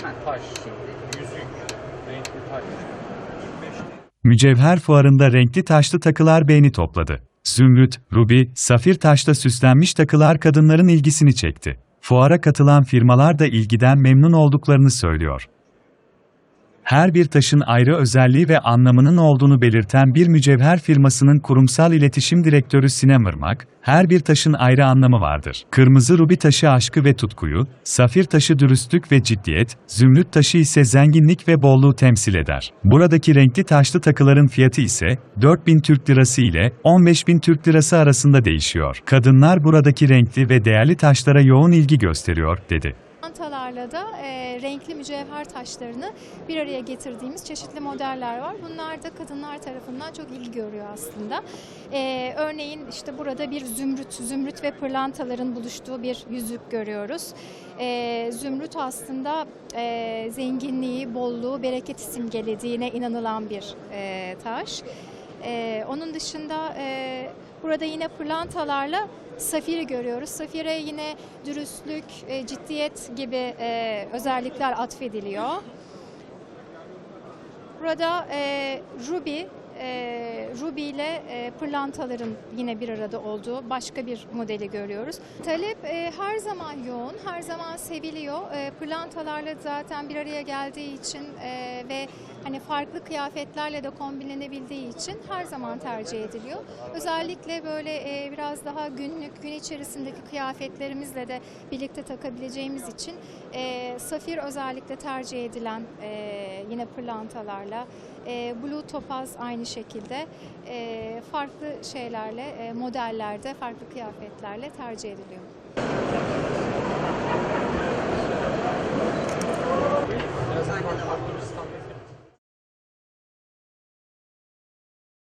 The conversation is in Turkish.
Hemen taş şimdi. Yüzük. Renkli taş. 25 Mücevher fuarında renkli taşlı takılar beğeni topladı. Zümrüt, rubi, safir taşla süslenmiş takılar kadınların ilgisini çekti. Fuara katılan firmalar da ilgiden memnun olduklarını söylüyor. Her bir taşın ayrı özelliği ve anlamının olduğunu belirten bir mücevher firmasının kurumsal iletişim direktörü Sinem Irmak, her bir taşın ayrı anlamı vardır. Kırmızı rubi taşı aşkı ve tutkuyu, safir taşı dürüstlük ve ciddiyet, zümrüt taşı ise zenginlik ve bolluğu temsil eder. Buradaki renkli taşlı takıların fiyatı ise 4000 Türk Lirası ile 15000 Türk Lirası arasında değişiyor. Kadınlar buradaki renkli ve değerli taşlara yoğun ilgi gösteriyor, dedi. Çantalarla da e, renkli mücevher taşlarını bir araya getirdiğimiz çeşitli modeller var. Bunlar da kadınlar tarafından çok ilgi görüyor aslında. E, örneğin işte burada bir zümrüt, zümrüt ve pırlantaların buluştuğu bir yüzük görüyoruz. E, zümrüt aslında e, zenginliği, bolluğu, bereketi simgelediğine inanılan bir e, taş. E, onun dışında e, burada yine pırlantalarla safiri görüyoruz. Safire yine dürüstlük, e, ciddiyet gibi e, özellikler atfediliyor. Burada e, ruby, e, ruby ile e, pırlantaların yine bir arada olduğu başka bir modeli görüyoruz. Talep e, her zaman yoğun, her zaman seviliyor. E, pırlantalarla zaten bir araya geldiği için e, ve hani farklı kıyafetlerle de kombinlenebildiği için her zaman tercih ediliyor. Özellikle böyle e, biraz daha günlük, gün içerisindeki kıyafetlerimizle de birlikte takabileceğimiz için e, safir özellikle tercih edilen e, yine pırlantalarla. E, Blue topaz aynı şekilde e, farklı şeylerle, e, modellerde, farklı kıyafetlerle tercih ediliyor.